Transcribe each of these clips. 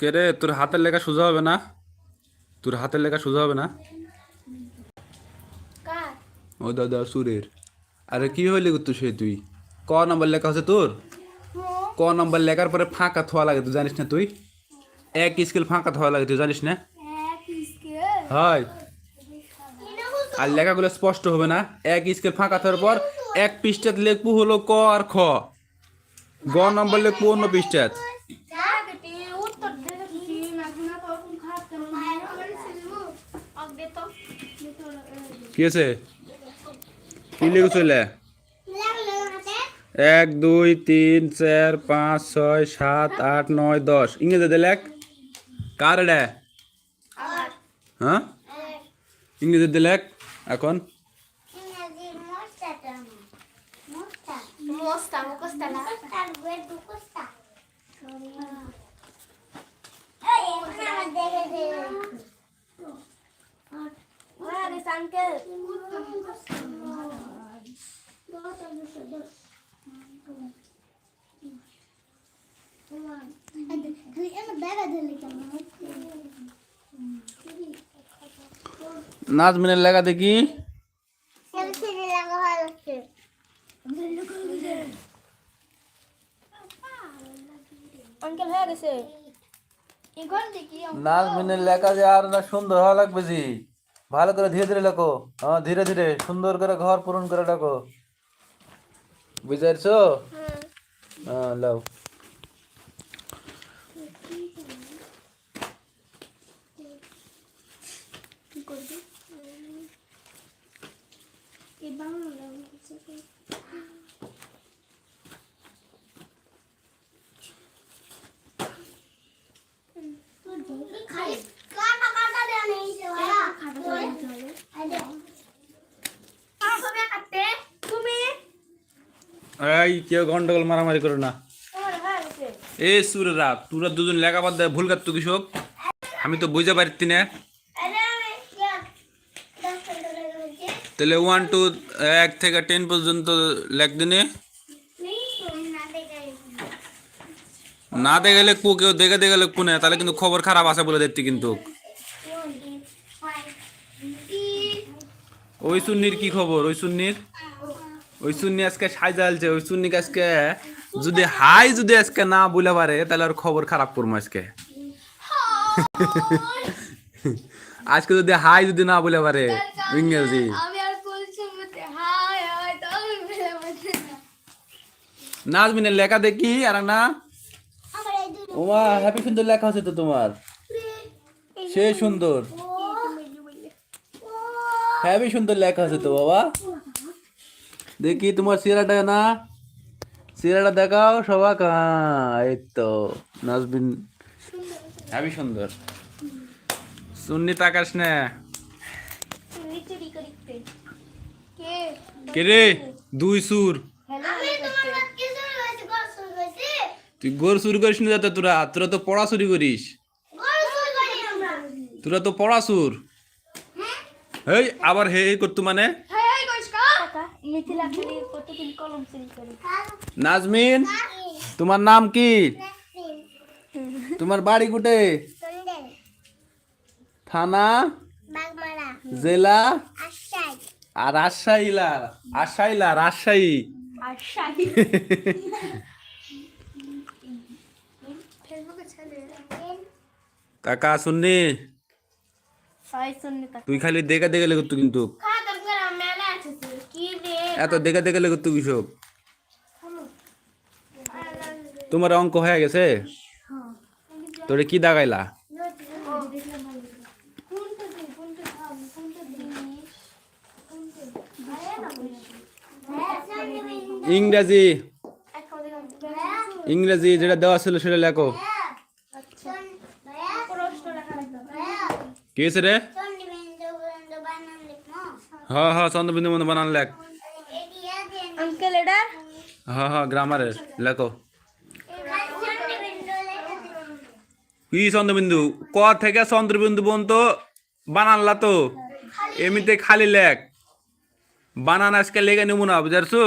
কে রে তোর হাতের লেখা সোজা হবে না? তোর হাতের লেখা সোজা হবে না? ও দাদা সুরের। আরে কি হইলে তো সে তুই? ক নম্বর লেখা আছে তোর? ক নম্বর লেখার পরে ফাঁকা থোয়া লাগে তুই জানিস না তুই? এক স্কেল ফাঁকা থোয়া লাগে তুই জানিস না? হয়। আর লেখাগুলো স্পষ্ট হবে না। এক স্কেল ফাঁকা থাকার পর এক পৃষ্ঠাত লিখব হলো ক আর খ। গ নম্বর লিখব অন্য পৃষ্ঠাত কি আছে কি লিখেছিলে এক দুই তিন চার পাঁচ ছয় সাত আট নয় দশ। ইংরেজিতে লেখ। কার এটা হ্যাঁ? ইংরেজিতে লেখ এখন। আঙ্কেল নাজমিনের লেখা দেখি। নাজমিনের লেখা যে আর না সুন্দর হওয়া লাগবে জি। ভালো করে ধীরে ধীরে লেখো। হ্যাঁ ধীরে ধীরে সুন্দর করে ঘর পূরণ করে ডাকো বুঝাইছো? হ্যাঁ লাও করবি? এই, কেউ গন্ডগোল মারামারি করো না। এ সুরেরা, তোরা দুজন লেখাপাত দেয়, ভুল কাটতো কৃষক আমি তো বুঝতে পারতি না। তাহলে ওয়ান টু এক থেকে টেন পর্যন্ত লেখ দিনে। না দেখে লিখব কেউ দেখে দেখে লিখব না তাহলে কিন্তু খবর খারাপ আছে বলে দেখতে কিন্তু। ওই সুন্নির কি খবর? ওই সুন্নির ওই সুন্নি আজকে সাজা আলছে ওই সুন্নিকে আজকে যদি হাই যদি আজকে না বলে পারে তাহলে আর খবর খারাপ করব আজকে। আজকে যদি হাই যদি না বলে পারে ইংরেজি। নাজমিনের লেখা দেখি আর না? ওমা হ্যাপি সুন্দর লেখা আছে তো তোমার। সে সুন্দর। হ্যাপি সুন্দর লেখা আছে তো বাবা। দেখি তোমার চেহারাটা না? চেহারাটা দেখাও সবাক। এই তো নাজবিন হ্যাপি সুন্দর। সুন্নি তাকাস না। কে রে? দুই সুর হ্যালো আমি তোমার কিছু হয়েছে গস হয়েছে তুই গোর চুরি করিস না যাতে তোরা তোরা তো পড়া চুরি করিস। গস করি আমরা। তোরা তো পড়া সুর এই আবার হে হে করতো মানে? চুরি নাজমিন তোমার নাম কি? তোমার বাড়ি কুটে? থানা? জেলা? আর রাজশাহীলা রাজশাহীলা রাজশাহী। কাকা শুননি? তুই খালি দেখে দেখে লেগতো কিন্তু। খাতার করে মেলা আছে কি রে? এত দেখে দেখে লেগতো কৃষক তোমার অঙ্ক হয়ে গেছে? তোরে কি দাগাইলা? ইংরেজি। ইংরেজি যেটা দেওয়া ছিল সেটা লেখো। কি হয়েছে রে? হ্যাঁ হ্যাঁ চন্দ্রবিন্দু মতো বানান লেখ। আঙ্কেল এটা হ্যাঁ হ্যাঁ গ্রামারের লেখো। কি চন্দ্রবিন্দু? ক থেকে চন্দ্রবিন্দু পর্যন্ত বানানলা তো? এমনিতে খালি লেখ। বানান আজকে লেগে নেব না বুঝারছো?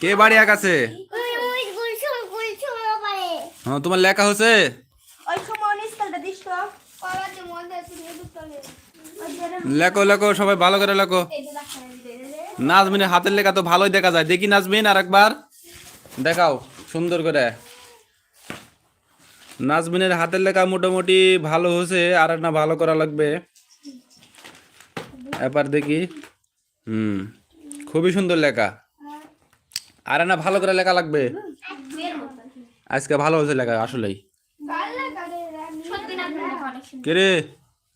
কে বাড়ি আকাশে হ্যাঁ তোমার লেখা হচ্ছে লেখো লেখো, সবাই ভালো করে লেখো। নাজমিনের হাতের লেখা তো ভালোই দেখা যায়। দেখি নাজমিন আর একবার দেখাও, সুন্দর করে। নাজমিনের হাতের লেখা মোটামুটি ভালো হয়েছে, আর একটা ভালো করা লাগবে। এবার দেখি। হুম, খুবই সুন্দর লেখা। আর না, ভালো করে লেখা লাগবে। আজকে ভালো হয়েছে লেখা, আসলেই। সত্যি না অনেক সুন্দর কে রে?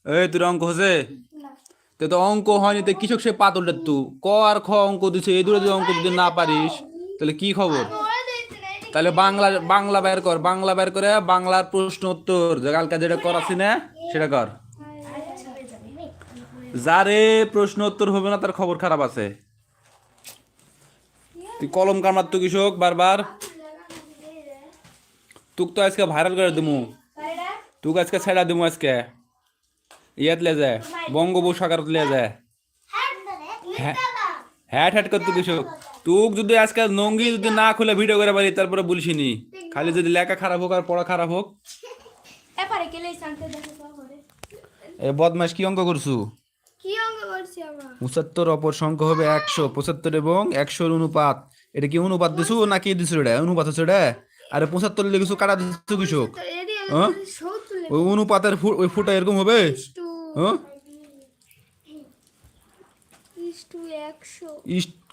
এই, তোর অঙ্ক হয়েছে? তো তো অঙ্ক হয়নি, তো কৃষক সে পাতলটা তু? ক আর খ অঙ্ক দিছে, এই দুটো যদি অঙ্ক যদি না পারিস, তাহলে কি খবর? তাহলে বাংলা বাংলা বের কর, বাংলা বের করে বাংলার প্রশ্ন উত্তর। যে কালকে যেটা করাছি না, সেটা কর। যারে প্রশ্ন উত্তর হবে না, তার খবর খারাপ আছে। তুই কলম কামার তো কৃষক বারবার। তুক তো আজকে ভাইরাল করে দিমু। তুক আজকে ছেড়া দিমু আজকে। ইয়াত লে যায়। বঙ্গোপসাগরত লে যায়। হ্যাট হ্যাট করতে কৃষক তুক যদি আজকে নঙ্গি যদি না খুলে ভিডিও করে পারি তারপরে বলছিনি খালি যদি লেখা খারাপ হোক আর পড়া খারাপ হোক। এ বদমাস কি অঙ্ক করছু? পঁচাত্তর অপর সংখ্যা হবে একশো। পঁচাত্তর এবং একশোর অনুপাত। এটা কি অনুপাত দিছু না কি দিছু এটা অনুপাত হচ্ছে এটা আরে পঁচাত্তর লিখেছু কাটা দিছু কৃষক হ্যাঁ? ওই অনুপাতের ওই ফুটা এরকম হবে? হ্যাঁ?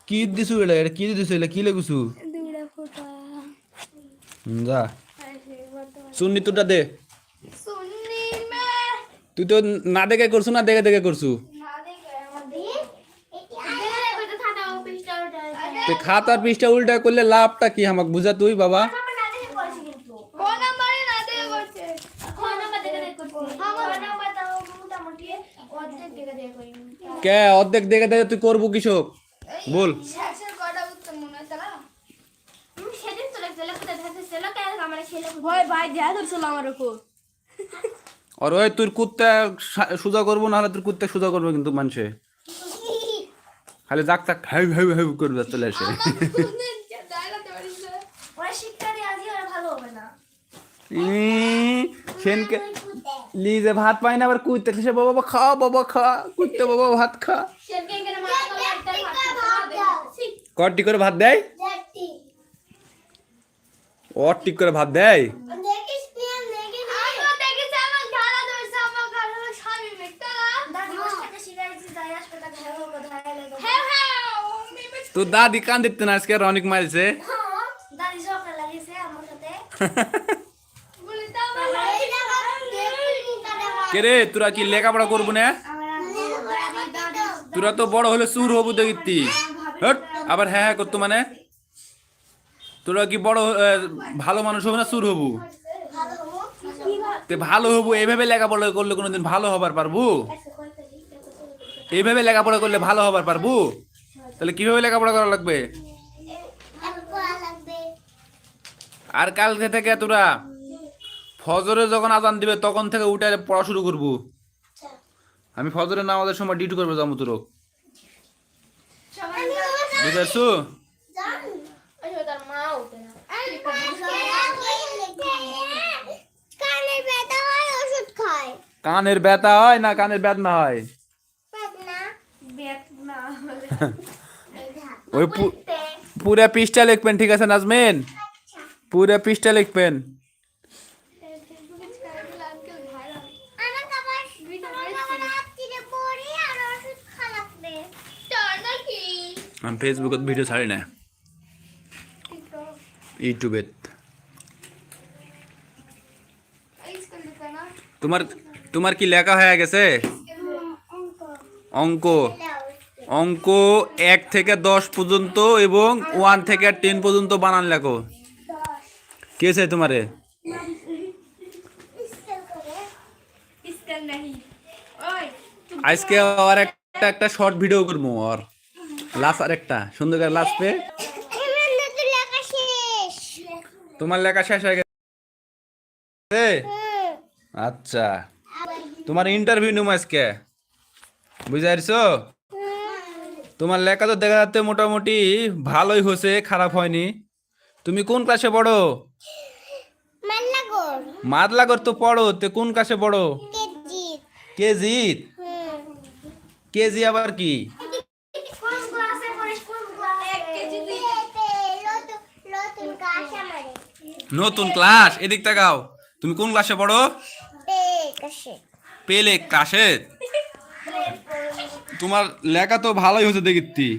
কি দিছু এটা এটা কি দিছু? এটা কি লেগুছু? যা। সুন্নি তোরটা দে। তুই তো না দেখে করছু, না দেখে দেখে করছু না দেখে আমাদের দেখে কত থাকা অফিসটা ওটা তো খাতার পৃষ্ঠা উল্টা করলে লাভটা কি আমাকে বুঝা তুই বাবা? কে অর্ধেক দেখে দেখে তুই করব কৃষক বল। আর ওই তোর কুত্তা সোজা করব নাহলে তোর কুত্তা সোজা করব কিন্তু মানুষে। খালি যাক তাক হাই হাই হাই করবে চলে আসে। সেনকে লিজে ভাত পায় না আবার কুত্তে সে বাবা খা বাবা খা কুত্তে বাবা ভাত খা। কটি করে ভাত দেয়? অটিক করে ভাত দেয় দেখিস পিয়ান দেখিস আমিও দেখেছি আমার ধারা ধরছে আমার গালের স্বামী মিথ্যা দাদি বসটাকে শিখাইছি যাই হাসপাতাল ঘরে কোথায় লাগে হ্যাঁ হ্যাঁ ও মিমি তো দাদি কান দিতে না আজকে রনিক মারিছে? দাদি সকালে লাগিয়েছে আমার সাথে। কে রে তোরা কি লেখাপড়া করব না? তোরা তো বড় হলে সুর হবু দেখিতি। হট, আবার হ্যাঁ হ্যাঁ করতো মানে? তোরা কি বড় ভালো মানুষ হব না সুর হবু? তে ভালো হবু এইভাবে লেখাপড়া করলে কোনোদিন ভালো হবার পারব? এইভাবে লেখাপড়া করলে ভালো হবার পারব? তাহলে কীভাবে লেখাপড়া করা লাগবে? আর কালকে থেকে তোরা ফজরে যখন আজান দিবে তখন থেকে উঠে পড়া শুরু করব। আমি ফজরের নামাজের সময় ডিউটি করব যাব তোর বুঝতে কানের ব্যথা হয় না কানের ব্যথা হয় না কানের বেদনা হয় পাতনা বেত না হলে ওই পু- পুরা পৃষ্ঠা লিখবেন ঠিক আছে নাজমেন পুরা পৃষ্ঠা লিখবেন আমার আবার আমার আবার রাত্রিরে পড়ি আর ওষুধ খাওয়া লাগবে নাকি আমি ফেসবুকত ভিডিও ছাড়ি না ইউটিউবে স্কুল দিতে না তোমার তোমার কি লেখা হয়ে গেছে অঙ্ক অঙ্ক এক থেকে দশ পর্যন্ত এবং ওয়ান থেকে টেন পর্যন্ত বানান লেখো। কে চাই তোমারে? আজকে আর একটা একটা শর্ট ভিডিও করব আর। লাস্ট আর একটা, সুন্দর করে লাস্ট পে তোমার লেখা শেষ হয়ে গেছে? আচ্ছা। তোমার ইন্টারভিউ নেব আজকে। বুঝতে পারছ? তোমার লেখা তো দেখা যাচ্ছে মোটামুটি ভালোই হয়েছে খারাপ হয়নি। তুমি কোন ক্লাসে পড়ো? মাল্লাগর মাদলাগর তো পড়ো তে কোন ক্লাসে পড়ো? কেজি কেজি কেজি আবার কি? নতুন ক্লাস এদিক তাকাও। তুমি কোন ক্লাসে পড়ো? পেলে ক্লাসে তোমার লেখা তো ভালোই হয়েছে দেখিতি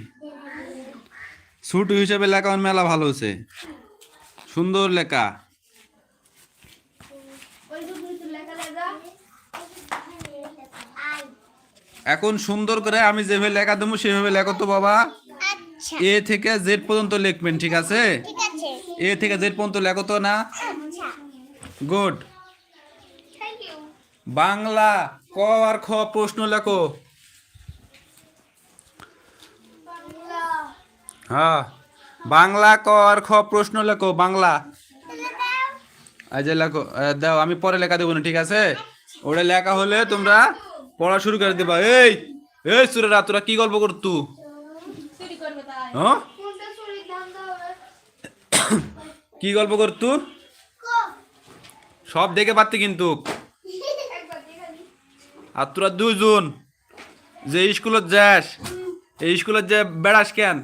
ছুটু হিসেবে লেখা মেলা ভালো হয়েছে। সুন্দর লেখা। এখন সুন্দর করে আমি যেভাবে লেখা দেবো সেভাবে লেখো তো বাবা। আচ্ছা। এ থেকে জেড পর্যন্ত লিখবেন ঠিক আছে? এ থেকে জেড পর্যন্ত লেখো তো না? আচ্ছা। গুড। বাংলা ক আর খ প্রশ্ন লেখো বাংলা হ্যাঁ। বাংলা ক আর খ প্রশ্ন লেখো বাংলা। যে লেখো দাও আমি পরে লেখা দেবো না ঠিক আছে? ওটা লেখা হলে তোমরা পড়া শুরু করে দেবা। এই এই সুরেরা তোরা কি গল্প করতু? চুরি করবে তাই। হ্যাঁ? কোনটা চুরি ধান দাও কি গল্প করতু? সব দেখে পারতি কিন্তু। আর তোরা দুজন যে স্কুলত যাস এই স্কুলত যে বেড়াস কেন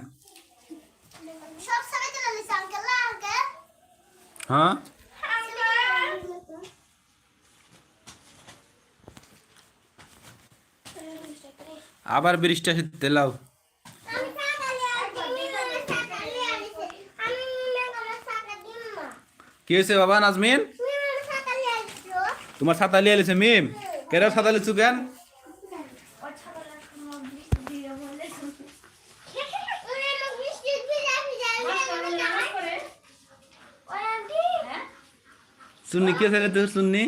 সব সময় তো লিস আঙ্কেল আঙ্কেল হ্যাঁ আবার বৃষ্টি আসে তেলাও আমি সাকালে আমি সাকালে আনিছে আমি মেঘলা সাকা দিমা কি হয়েছে বাবা নাজমিন তুমি আমার সাকালে আইছো তোমার ছাতা লিয়ে এলেছে মিম কেন ছাতা লিচু কেন ওর ছাতা লেখা বৃষ্টি দিয়ে বলে ওরে লোক বৃষ্টি ভিজা ভিজা নামাজ পড়ে ওই আন্টি হ্যাঁ সুন্নি কে ছেলে তোর সুন্নি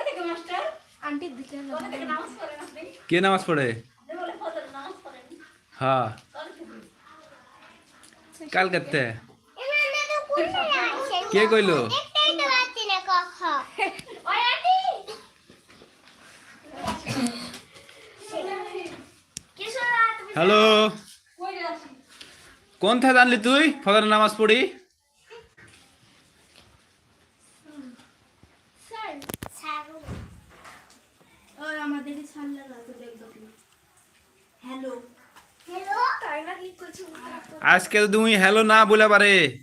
থেকে থেকে কে নামাজ পড়ে হ্যাঁ কাল কেতে কে কইলো হ্যালো কোন থেকে জানলি তুই ফজর নামাজ পড়ি স্যার সারু ওই আমাদেরকে ছাড়লে না তো দেখো হ্যালো হ্যালো তাই না কি করছ আজকে তো তুমি হ্যালো না বলে পারে।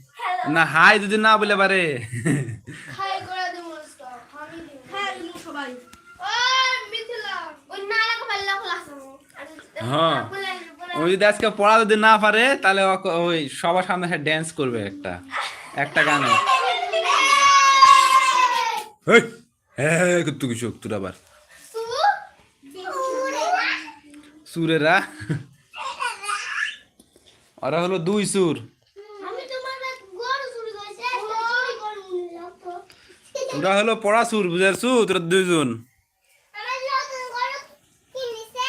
না হাই যদি না বলে পারে। হাই করে দেবো আমি হ্যাঁ ওই হ্যাঁ। যদি আজকে পড়া যদি না পারে তাহলে ও- ওই সবার সামনে সে ড্যান্স করবে একটা। একটা গানে। হ্যাঁ তুই কিছু তোর আবার সুরেরা। ওরা হলো দুই সুর। আমি তোমার গরু চুরি করেছি চুরি করুন তো ওরা হলো পড়া সুর বুঝারছু তোরা দুইজন। আমার নতুন গরু কিনেছে?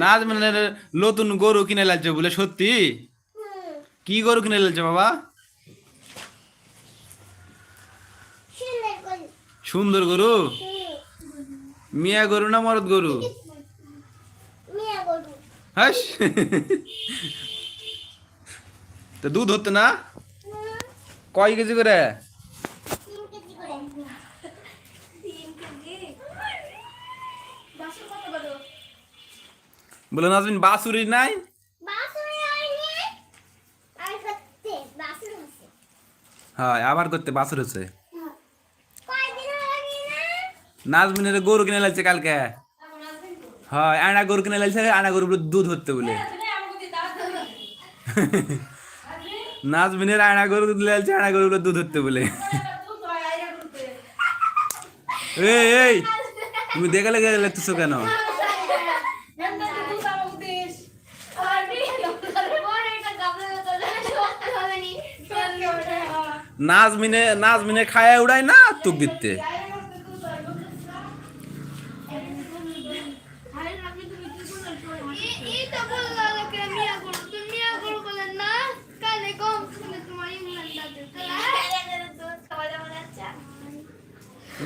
না মানে নতুন গরু কিনে লাগছে বলে সত্যি? কি গরু কিনে লাগছে বাবা? সুন্দর গরু। সুন্দর গরু? হুম। মিয়া গরু না মরদ গরু? মিয়া গরু। হাস। তো দুধ হতো না? কয় কেজি করে? বলে, নাজমিন বাসুরি নাই? হ্যাঁ আবার করতে বাসুর হচ্ছে। নাজমিনের গরু কিনে লাগছে কালকে। হয় আয়না গরু কিনে লাগছে আয়না গরু দুধ হতে বলে তুমি আমাকে দিয়ে দাঁড়াতে হবে নাজমিনের আয়না গরু লাগছে আয়না গরু দুধ হতে বলে। এই এই, তুমি দেখে লেগে লাগতেছো কেন? নাজমিনে নাজমিনে খায়া উড়াই না তুক দিতে এই- এই তো বলল লোকে মিয়া করো তুমি মিয়া করো বলে না কানে কম শুনে তোমার ইংল্যান্ড আছে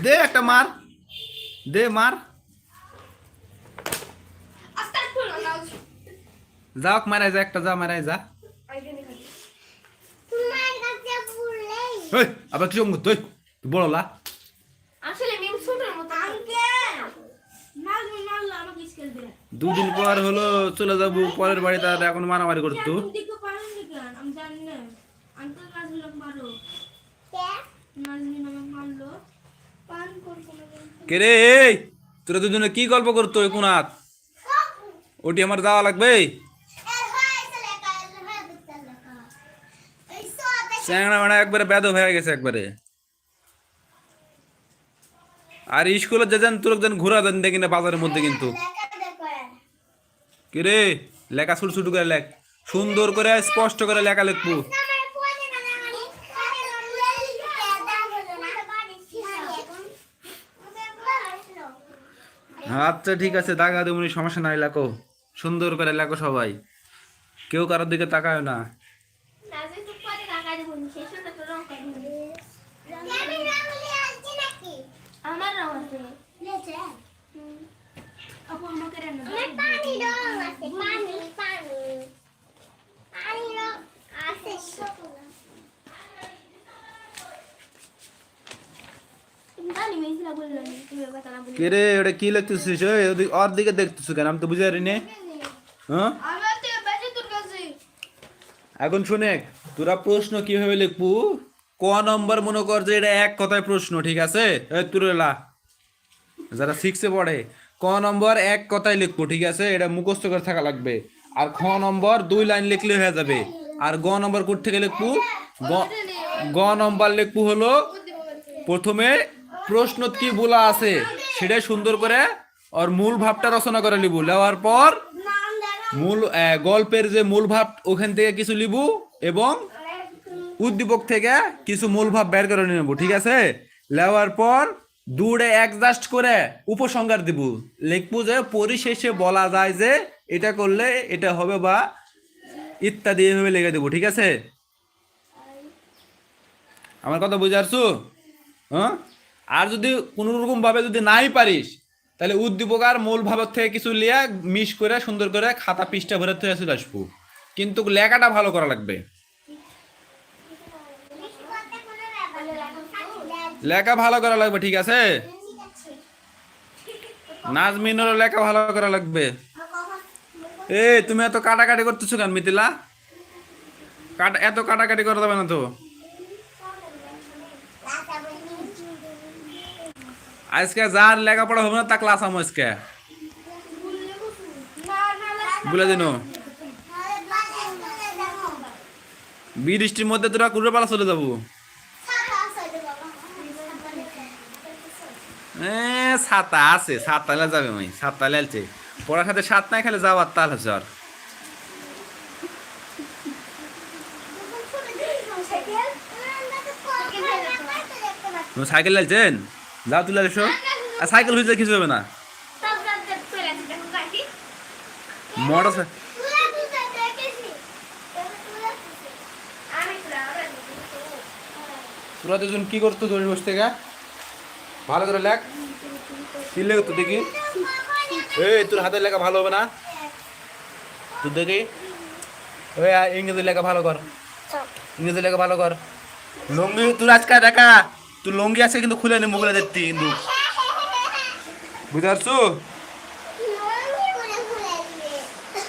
দে একটা মার। দে মার। যাওক মারাই যা একটা যা মারাই যা। আবার কি জঙ্গ তুই বড় লা। দুদিন পর হলো চলে যাব পরের বাড়িতে আর এখন মারামারি করতো। আমি জানি না আঙ্কেল নাজমি লোক মারো কে নাজমি নামক মারলো পান করব না কে রে? এই তোরা দুজনে কি গল্প করতো কোনাত ওটি আমার যাওয়া লাগবে? চ্যাংড়া মারা একবারে বেদ হয়ে গেছে একবারে। আর স্কুলে যে যান তোর যেন ঘোরা দেন দেখি না বাজারের মধ্যে কিন্তু। লেখা দেখো কি রে? লেখা ছোট ছোট করে লেখ। সুন্দর করে, স্পষ্ট করে লেখা লিখব আমার ফোনে না আমি আরে লুলেলি কে দাও বলো না বাড়ি ছিল এখন আচ্ছা ঠিক আছে, দাগা দেবনি সমস্যা নাই, লেখো। সুন্দর করে লেখো সবাই। কেউ কারোর দিকে তাকায় না। নাজমি রে, ওটা কি লিখতেছিস? ওর দিকে দেখতেছিস কেন? আমি তো বুঝতে পারিনি। হ্যাঁ? এখন শুনে, তোরা প্রশ্ন কীভাবে লিখবু? ক নম্বর মনে কর যে এটা এক কথায় প্রশ্ন, ঠিক আছে? তুরেলা। যারা সিক্সে পড়ে, ক নম্বর এক কথায় লিখব, ঠিক আছে? এটা মুখস্থ করে থাকা লাগবে। আর খ নম্বর দুই লাইন লিখলে হয়ে যাবে। আর গ নম্বর কোথ থেকে লিখব গ নম্বর লিখব হলো প্রথমে প্রশ্ন কি বলা আছে? সেটা সুন্দর করে ওর মূল ভাবটা রচনা করে লিখব লেওয়ার পর মূল গল্পের যে মূল ভাব, ওখান থেকে কিছু লিখব এবং উদ্দীপক থেকে কিছু মূল ভাব বের করে নেব, ঠিক আছে? লেওয়ার পর দূরে অ্যাডজাস্ট করে উপসংহার দিব। লিখব যে, পরিশেষে বলা যায় যে, এটা করলে এটা হবে বা ইত্যাদি এভাবে লিখে দেবো, ঠিক আছে? আমার কথা বুঝে আসছো? হ্যাঁ? আর যদি কোনো রকম ভাবে যদি নাই পারিস, তাহলে উদ্দীপক আর মূল ভাবের থেকে কিছু লিয়া মিশ করে, সুন্দর করে খাতা পৃষ্ঠা ভরে থেকে চলে আসব। কিন্তু লেখাটা ভালো করা লাগবে। লেখা ভালো করা লাগবে, ঠিক আছে? নাজমিনের লেখা ভালো করা লাগবে। এ তুমি এত কাটাকাটি করতেছো কেন মিথিলা? কাটা, এত কাটাকাটি করা যাবে না তো? আজকে যার লেখাপড়া হবে না তা ক্লাস আমো আজকে। বলে দিন। বৃষ্টির মধ্যে তোরা কুড়ে পালা চলে যাব। ছাতা আছে যাবে আমি সাততালে আলছে পড়ার সাথে সাত নাই খালি যাওয়ার তাল আছে আর। সাইকেল? আলছেন যাও তুলে এসো। আর সাইকেল হয়েছে কিছু হবে না। মোটর তোরা দুজন কি করতো দড়ি বসে থেকে ভালো করে লেখ। কি লেখ তো দেখি। এই তোর হাতের লেখা ভালো হবে না? তুই দেখি। ওই ইংরেজি লেখা ভালো কর। ইংরেজি লেখা ভালো কর। লঙ্গি তোর আজকে দেখা। তুই লঙ্গি আছে কিন্তু খুলে নি মোগলা দেখতি কিন্তু বুঝতে পারছ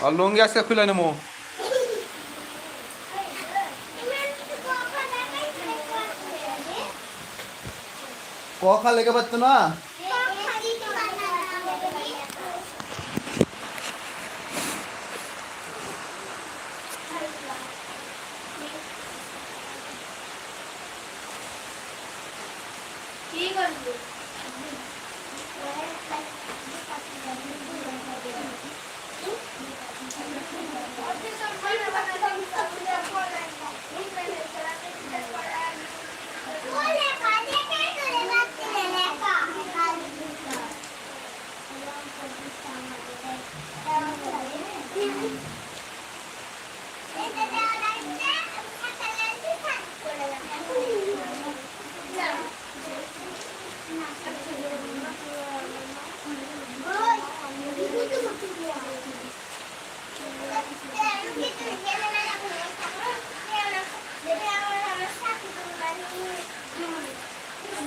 আর লঙ্গি আজকে খুলে নেব কখা লেগে পারতো না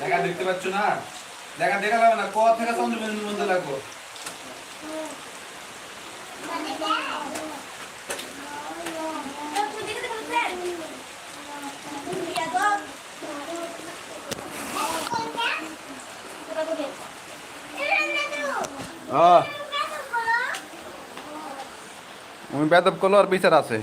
লেখা দেখতে পাচ্ছ না? লেখা দেখা লাগবে না? ক থেকে চন্দ্রবিন্দুর মধ্যে লাগবো? আমি বেদব কলর বিচার আছে।